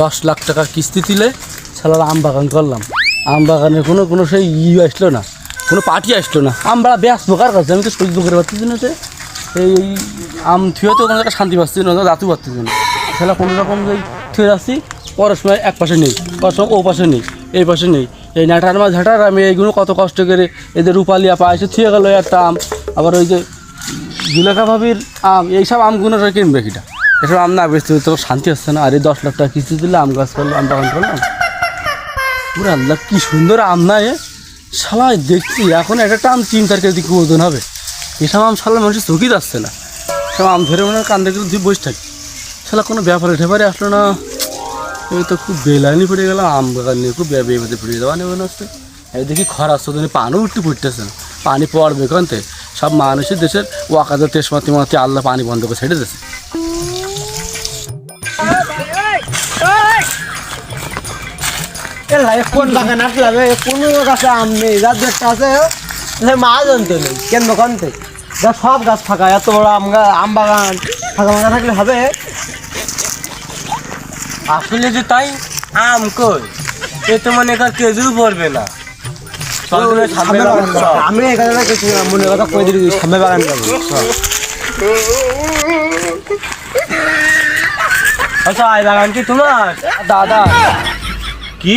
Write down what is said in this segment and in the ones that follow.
দশ লাখ টাকা কিস্তি দিলে সালার আম বাগান করলাম। আম বাগানে কোনো কোনো সেই ই আসলো না, কোনো পার্টি আসলো না। আম আমরা ব্যাস বোকার কাছে? আমি তো সহ্য করে পারতেছি না যে। এই আম থুয়ে তো কোনো শান্তি পাচ্ছি না দাঁতু পাচ্ছি না। সেটা কোনো রকম যে থুয়ে যাচ্ছি পরের সময় এক পাশে নেই, পরের সময় ও পাশে নেই, এই পাশে নেই। এই নাটার মাছ ঝাঁটার আমি এইগুলো কত কষ্ট করে এদের রূপালিয়া পা এসে থুয়ে গেলো একটা আম। আবার ওই যে জুলেখা ভাবির আম, এইসব আমগুলো কিনবে কিটা? এসব আম না বেচতে তো শান্তি হচ্ছে না। আরে দশ লাখ টাকা কিস্তি দিলে আম গাছ করল আম বাগান করলাম। পুরো আল্লাহ, কি সুন্দর আম না এ। শালা দেখছি, এখন একটা আম তিন চার কেজি ওজন হবে। এসব আম শালা মানুষের চোখই যাচ্ছে না। সব আম ধরে মনে হয় কান্দে করে দিয়ে বসে থাকি। শালা, কোনো ব্যাপারে ঠেপারে আসলো না। এই তো খুব বেলাইনি পড়ে গেল আম বাগান নিয়ে খুব বেবাতে পড়ে যাওয়া নেই মনে হচ্ছে এই দেখি খরা আসছে পানিও উঠতে পড়তেছে না। পানি পড়বে কনতে? সব মানুষের দেশের ওয়াকাজা তেসমাতি মাতি আল্লাহ পানি বন্ধ করে ছেড়ে দিয়েছে। কোন বাগান আসলাম এ গাছে আম নেই যার যে আছে সে মাহাজন তো নেই কেন কনতে যা সব গাছ ফাঁকা এত বড় আম আম বাগান ফাঁকা ফাঁকা থাকলে হবে? আসলে যে তাই আম কই? এ তো মনে কর কেজিও পড়বে না। আমি এখানে কিছু মনে কথা কই দিলি সামনে বাগান যাব আচ্ছা এই বাগান কি তোমার? দাদা। কি?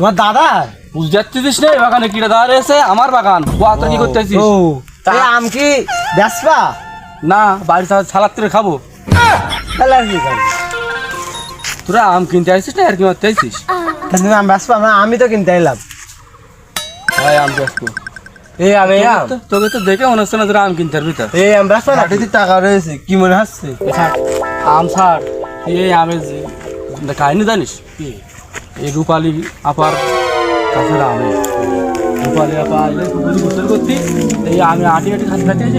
তোমার দাদা? বুঝতে যাচ্ছিস না এই বাগানে কিরা দাঁড়া রয়েছে আমার বাগান। ও আত্মা কি করতে আসিস ও। তা আম কি? বেসপা না বাড়ি সালাদ করে খাব। তাহলে আর কি তোরা আম কিনতে আসিস না আর কি মারতে আসিস তা আম বেসপা না আমি তো কিনতে এলাম। ভাই আম ব্যস্ত এই আম তোকে তো দেখে মনে হচ্ছে না তোরা আম কিনতে পারবি তো। এই আম বেসবা না টাকা রয়েছে কি মনে হচ্ছে? আম ছাড়। এই আমের কাহিনী জানিস? এই রূপালী আপার কাছের আমে রূপালী আপা পুকুরি গোসল করতি এই আমি আটি আটি খাতে খাতে এসে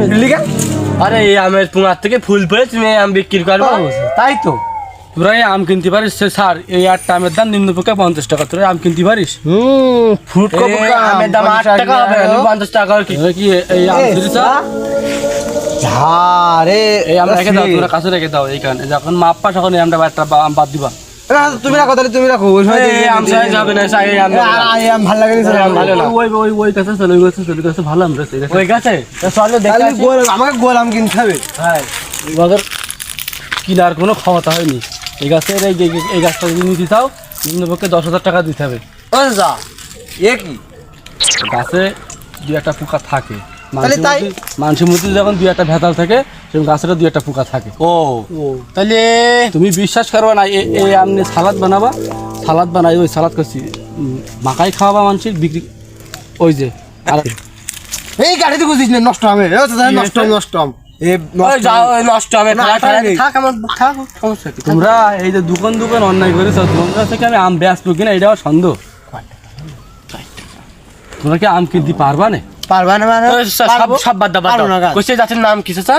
আরে এই আমের পুঙার থেকে ফুল পড়ে তুমি আম বিক্রি করবে। তাই তো? তোরা এই আম কিনতে পারিস? সে ছাড় এই আটটা আমের দাম নিম্ন পক্ষে পঞ্চাশ টাকা। তোরা আম কিনতে পারিস? হুম ফ্রুট আমের দাম আট টাকা হবে পঞ্চাশ টাকা কি। কি এই আম দিলিস এই আম রেখে দাও তোরা কাছে রেখে দাও এইখানে। যখন মাপ পাস এই আমটা বাদ দিবা। তুমি রাখো তাহলে তুমি রাখো। ওই সময় আম না সাইজ আম আই আম ভালো লাগে না ভালো না। ওই ওই ওই কাছে চলে ওই কাছে চলে কাছে ভালো আম কাছে ওই গাছে? চলো দেখে গোল আমাকে গোল আম কিনতে হবে। হ্যাঁ কিনার কোনো ক্ষমতা হয়নি। এই গাছের এই এই গাছটা যদি নিতে চাও নিম্নপক্ষে দশ হাজার টাকা দিতে হবে। ও যা এ কি? গাছে দু একটা পোকা থাকে। তাহলে তাই? মানুষের মধ্যে যখন দু একটা ভেতাল থাকে সেরকম গাছেরও দু একটা পোকা থাকে। ও। তাহলে তুমি বিশ্বাস করবে না এই আপনি সালাদ বানাবা সালাদ বানাই ওই সালাদ করছি মাখাই খাওয়াবা মানুষের বিক্রি ওই যে আর এই গাড়িতে বুঝিস না নষ্ট হবে। নষ্ট নষ্ট। তোমরা এই যে দোকান দোকান অন্যায় করেছ তোমরা থেকে আমি আম ব্যস্ত কিনা এটা সন্দেহ? তোমরা কি আম কিনতে পারবা না? পারবা না মানে? সব বাদ গাছ। কইছে যাচ্ছে নাম কি চাচা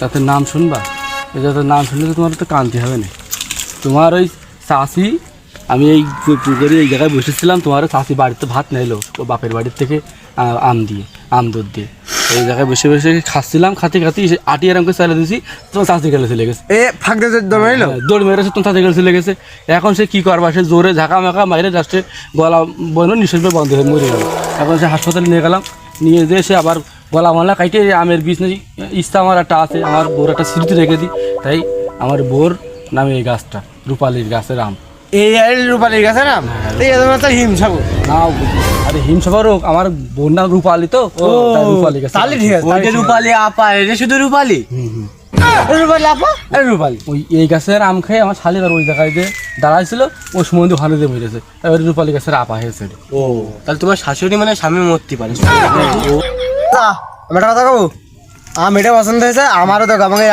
তাতে নাম শুনবা? যাতে নাম শুনলে তো তোমার তো কানতে হবে না। তোমার ওই চাষি আমি এই পুকুরে এই জায়গায় বসেছিলাম তোমার ওই চাষি বাড়িতে ভাত নিলো ও বাপের বাড়ির থেকে আম দিয়ে আম দুধ দিয়ে। এই জায়গায় বসে বসে খাচ্ছিলাম খাতে খাতে আটি এরকম করে চালিয়ে দিয়েছি তোমার চাষি গেলে চলে গেছে। এ ফাঁক দম এলো হ্যাঁ, দৌড় মেরেছে তোমার চাষি গেলে চলে গেছে। এখন সে কী করবা? সে জোরে ঝাঁকা মাকা মাইরে লাস্টে গলা বইন নিঃশ্বাস বন্ধ হয়ে মরে গেল। এখন সে হাসপাতালে নিয়ে গেলাম নিয়ে যেয়ে সে আবার গলা মালা কাইটে আমের বীজ নেই। ইস্তা আমার একটা আছে আমার বোর একটা স্মৃতি রেখে দিই। তাই আমার বোর নামে এই গাছটা রূপালির গাছের আম। এই আর রূপালি গেছে না এই তোমার তো হিম ছাগো না আরে হিমসভার হোক আমার বোর নাম রূপালি তো। রূপালি গাছ তাহলে ঠিক আছে ওইটা রূপালি আপা এটা শুধু রূপালি? রূপালি আপা? এ রূপালি ওই এই গাছের আম খেয়ে আমার শালির আর ওই জায়গায় যে দাঁড়াইছিল ভালো দিয়ে মেরেছে। রূপালি গাছের আপা হয়েছে। ও তাহলে তোমার শাশুড়ি মানে স্বামী মরতে পারে। আমি একটা কথা কবো? আম এটা পছন্দ হয়েছে আমারও তো আমাকে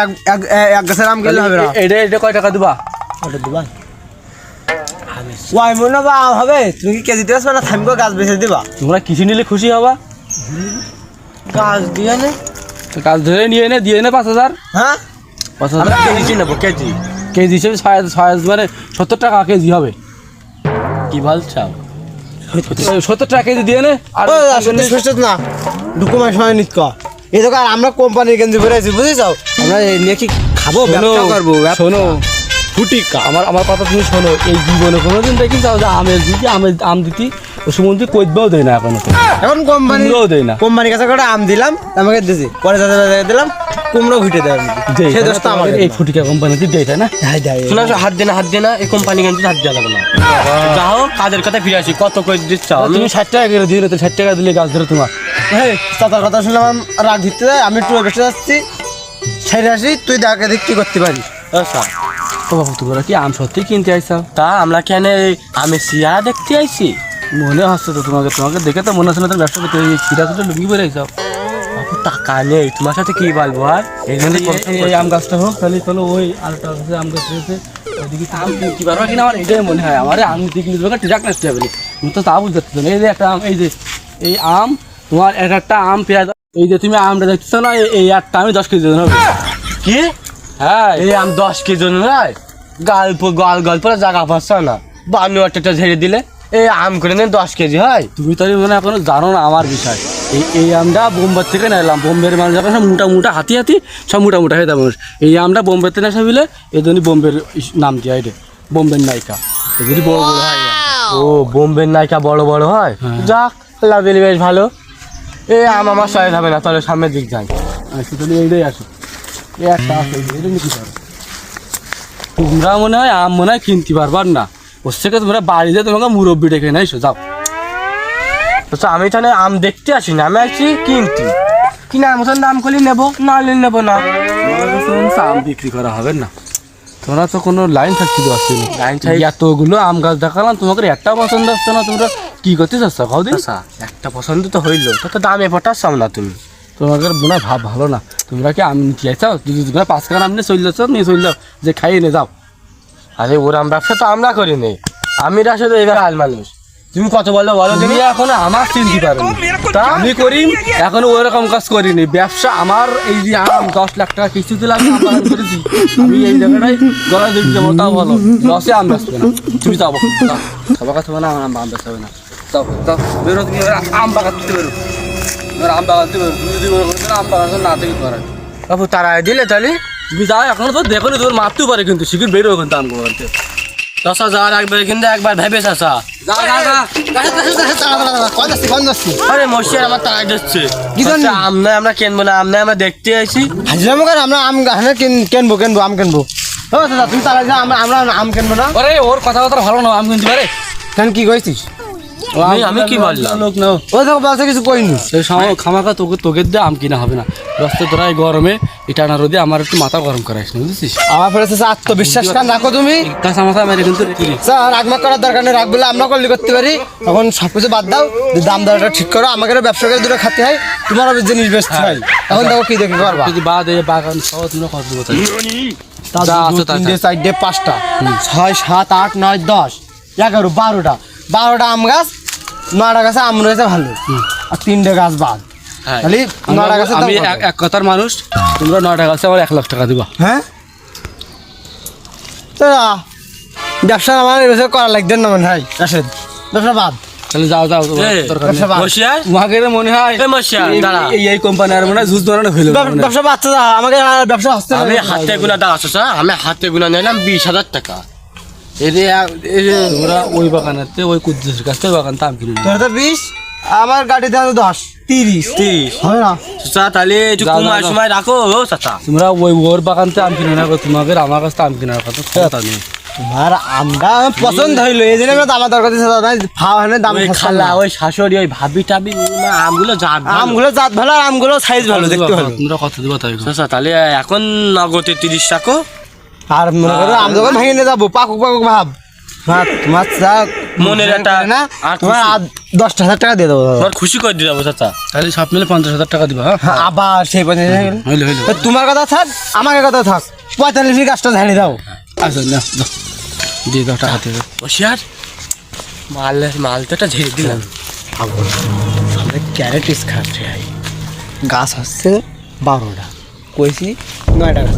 এক গাছের আম কিনলে হবে না। এটা এটা কয় টাকা দিবা? ওটা দিবা? ওয়াই মনে বা আম হবে। তুমি কি কেজি দিবে না থামবো গাছ বেঁচে দিবা? তোমরা কিছু নিলে খুশি হবা। গাছ দিয়ে নে। কাজ ধরে নিয়ে এনে দিয়ে এনে পাঁচ হাজার। হ্যাঁ? পাঁচ হাজার। কেজি নেব কেজি। কেজি হিসেবে ছয় ছয় মানে সত্তর টাকা কেজি হবে। কি ভালো চাও সত্তর টাকা কেজি দিয়ে নে আর না। ডকুমেন্ট সময় নিত এই তো আর আমরা কোম্পানির গেঞ্জি পরে আছি বুঝেছ? আমরা নিয়ে কি খাব ব্যবসা করব। শোনো ফুটিকা আমার আমার কথা তুমি শোনো এই জীবনে কোনোদিন দেখি যাও যে আমের দিদি আমের আম দিতি ও সুমন্ত্রী কইবেও দেয় না এখনও এখন কোম্পানি কুমড়োও দেয় না। কোম্পানির কাছে করে আম দিলাম আমাকে দিছি। পরে যাতে দিলাম কুমড়ো ঘুটে দেয় সেই? দোষটা আমার এই ফুটিকা কোম্পানিতে দেয় তাই না? হাই হাই শোনা হাত দে না হাত দে না এই কোম্পানি কিন্তু হাত দেওয়া যাবে না। যা হোক কাজের কথা ফিরে আসি কত করে দিচ্ছ? তুমি ষাট টাকা করে দিলে তো ষাট টাকা দিলে গাছ ধরে তোমার। চাচার কথা শুনলাম রাগ দিতে যায় আমি একটু বসে যাচ্ছি। ছেড়ে আসি তুই দেখা দেখ কি করতে পারিস। আচ্ছা ও বাবু তোমরা কি আম সত্যি কিনতে আইসাও তা আমরা কেন এই আমি সিয়ারা দেখতে আইছি? মনে হচ্ছে তো তোমাকে তোমাকে দেখে তো মনে হচ্ছে না তুমি ব্যবসা করতে ছিটা তো লুঙ্গি পরে আইসাও বাবু টাকা নেই তোমার সাথে কি বলব আর? এই জন্য এই- আম গাছটা হোক তাহলে চলো ওই আরেকটা আছে আম গাছ রয়েছে। ওইদিকে আম পারবা কিনা আমার এটাই মনে হয়। আমার আম দিকে পারবে ট্রাক নষ্ট হবে তো তা বুঝতে পারছ এই যে একটা আম এই যে এই আম তোমার এক একটা আম পেঁয়াজ এই যে তুমি আমটা দেখছ না এই- একটা আমি দশ কেজি দেবো কি? হ্যাঁ। এই আম দশ কেজি নয়? গল্প গল গল্প জায়গা পাচ্ছ না। বান্ন একটা ঝেড়ে দিলে এই আম করে নেন দশ কেজি হয়। তুমি তো মানে এখনও জানো না আমার বিষয়। এই এই আমটা বোম্বার থেকে নিলাম। বোম্বের মানুষ যখন সব মোটা মোটা হাতি হাতি সব মোটা মোটা হয়ে মানুষ। এই আমটা বোম্বে থেকে আসা বিলে এই জন্য বোম্বের নাম দিয়ে এটা বোম্বের নায়িকা। এই জন্য বড় বড় হয়। ও বোম্বের নায়িকা বড় বড় হয়? হ্যাঁ। যাক লাভেলি বেশ ভালো। এই আম আমার সহায় হবে না তাহলে সামনের দিক যাই। তাহলে এইটাই আসো। এই একটা আছে এটা নিতে পারো তোমরা মনে হয় আম মনে হয় কিনতে পারবার না। ওর থেকে তোমরা বাড়িতে তোমাকে মুরব্বি ডেকে না এসো যাও। আচ্ছা আমি তাহলে আম দেখতে আসি না আমি আসছি কিনতে। কিনা মতন দাম করলে নেব? না হলে নেব না। আম বিক্রি করা হবে না। তোমরা তো কোনো লাইন থাকতে পারছি না। লাইন এতগুলো আম গাছ দেখালাম তোমাকে একটা পছন্দ আসছে না তোমরা? কি করতে চাচ্ছ? কদিন আচ্ছা একটা পছন্দ তো হইল। তো তো দামে পটাচ্ছাম না তুমি? তোমাদের মনে হয় ভাব ভালো না। তোমরা কি আমি নিতে চাইছো যদি তোমরা পাঁচ কান আম নিয়ে চলে যাচ্ছ নিয়ে চলে যাও যে খাইয়ে নিয়ে যাও। আরে ওরাম ব্যবসা তো আমরা করি নি। আমি আসলে এবার আল মানুষ। তুমি কত বলো বলো তুমি এখন আমার চিনতে পারো তা আমি করি এখন ওরকম কাজ করিনি ব্যবসা আমার এই যে আম দশ লাখ টাকা কিস্তি দিলে আমি করেছি। আমি এই জায়গাটাই গলা দিয়ে যাব তাও ভালো লসে আম বেচবে না। তুমি যাব। সবার কাছে মানে আমার আম বেচতে হবে না। যাও যাও বেরো তুমি এবার আম বাগান তুলতে বেরো। এবার আম বাগান তুলতে বেরো। তুমি যদি আম বাগান না থেকে বাবু তারা দিলে তাহলে? তুমি যাও এখনও তো দেখো নি তোমার মারতেও পারে কিন্তু শিখির বেরো কিন্তু আম বাগান দশ হাজার একবার কিন্তু একবার ভেবে চাষা আরে মশিয়ার আমার তারা দিচ্ছে। কি জন্য? আচ্ছা, আম নয় আমরা কিনবো না আমরা দেখতে আমরা আম কিনবো কিনবো আম কিনবো। ও দাদা তুমি তারা আমরা আমরা আম কিনবো না। আরে ওর কথা কথা ভালো না আম কিনতে পারে? কেন কি কইছিস? আম আমি- আমি কি বললাম? লোক নাও। ও দেখো বলছে কিছু কইনি সেই সময় খামাখা তোকে তোকে দিয়ে আম কিনা হবে না। রাস্তা তোরা এই গরমে এটা রোদে আমার একটু মাথা গরম করাইস না বুঝছিস? আমার ফেলে আত্মবিশ্বাস কান রাখো তুমি। কাঁচা মাথা মেরে কিন্তু স্যার রাগমাগ করার দরকার নেই রাগ আমরা করলে করতে পারি। এখন সব কিছু বাদ দাও দাম দরটা ঠিক করো আমাকে ব্যবসা করে দুটো খাতে হয় তোমারও জিনিস বেচতে হয়। এখন দেখো কি দেখে করবা। যদি বাদ এই বাগান সহ তোমরা কত চারটে পাঁচটা। ছয় সাত আট নয় দশ এগারো বারোটা। বারোটা আম গাছ নয়টা গাছে আম রয়েছে ভালো। আর তিনটে গাছ বাদ। হ্যাঁ। খালি নয়টা গাছের দাম আমি এক- কথার মানুষ তোমরা নয় টাকা আছে আমার এক লাখ টাকা দিবা। হ্যাঁ? ব্যবসা আমার এবছর করা লাগবে না মনে হয়। রাশেদ ব্যবসা বাদ। তাহলে যাও মনে হয় এই- দাঁড়া। এই এই কোম্পানি আর মনে হয় ঝুজ ধরানো হইল ব্যবসা বাচ্চা আমাকে ব্যবসা হচ্ছে আমি হাতে দাঁড়া আছো আমি হাতে গুনা নিলাম বিশ হাজার টাকা। ওই বাগানেতে ওই কুদ্দুসের কাছ থেকে বাগান দাম কিনে তোর তো বিশ আমার গাড়ি দেওয়া দশ। তিরিশ। তিরিশ। হবে না। চাচা তাহলে। সময় রাখো ও চাচা। তোমরা ওই ওর বাগানতে আম কিনে না তোমাকে আমার কাছে আম কেনার কথা কথা নেই। তোমার আমটা পছন্দ হইল এই জন্য আমরা দামের দরকার দিচ্ছে দাদা ফাওয়া দাম খালা ওই শাশুড়ি ওই ভাবি টাবি আমগুলো জাত আমগুলো জাত ভালো আর আমগুলো সাইজ ভালো দেখতে ভালো। তোমরা কত দিবা তাই চাচা তাহলে এখন নগদে তিরিশ টাকা আর মনে করো আম যখন ভেঙে নিয়ে যাব পাকুক পাকুক ভাব। হ্যাঁ তোমার যা মনের একটা- না তোমার দশটা হাজার টাকা দিয়ে দেবো তোমার খুশি করে দিয়ে যাব চাচা। তাহলে সব মিলে পঞ্চাশ হাজার টাকা দিবা হ্যাঁ? হ্যাঁ, আবার সেই পঞ্চাশ হাজার হইল হইল। তোমার কথা থাক আমাকে কথা থাক। পঁয়তাল্লিশ গাছটা ঝাড়ি দাও। আচ্ছা না দাও। দিয়ে দাও টাকা থেকে বসিয়ার মাল মাল তো একটা ঝেড়ে দিলাম। সবাই ক্যারেটিস খাচ্ছে গাছ হচ্ছে বারোটা। কইছি নয়টা গাছ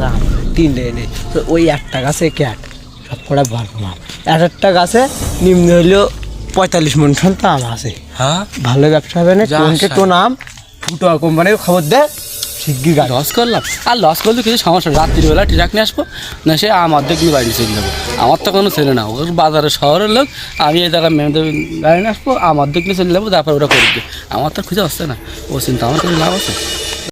আম তিনটে এনে তো ওই একটা গাছে ক্যাট সব কটা ভালো আম এক একটা গাছে নিম্ন হইলেও পঁয়তাল্লিশ মন তো আম আছে। হ্যাঁ? ভালো ব্যবসা হবে না? যা তো নাম? ফুটো কোম্পানির খবর দে। শিগগির গাড়ি। লস করলাম। আর লস করলে কিছু সমস্যা রাত্রিবেলা ট্রাক নিয়ে আসব না সে আমার দেখলে বাড়ি চলে যাব। আমার তো কোনো ছেলে না। ওর বাজারে শহরের লোক। আমি এই জায়গায় মেয়েদের গাড়ি নিয়ে আসব আমার দেখলে চলে যাব তারপর ওরা করে দিবে আমার তো খুঁজে আসছে না। ও চিন্তা আমার কোনো লাভ আছে?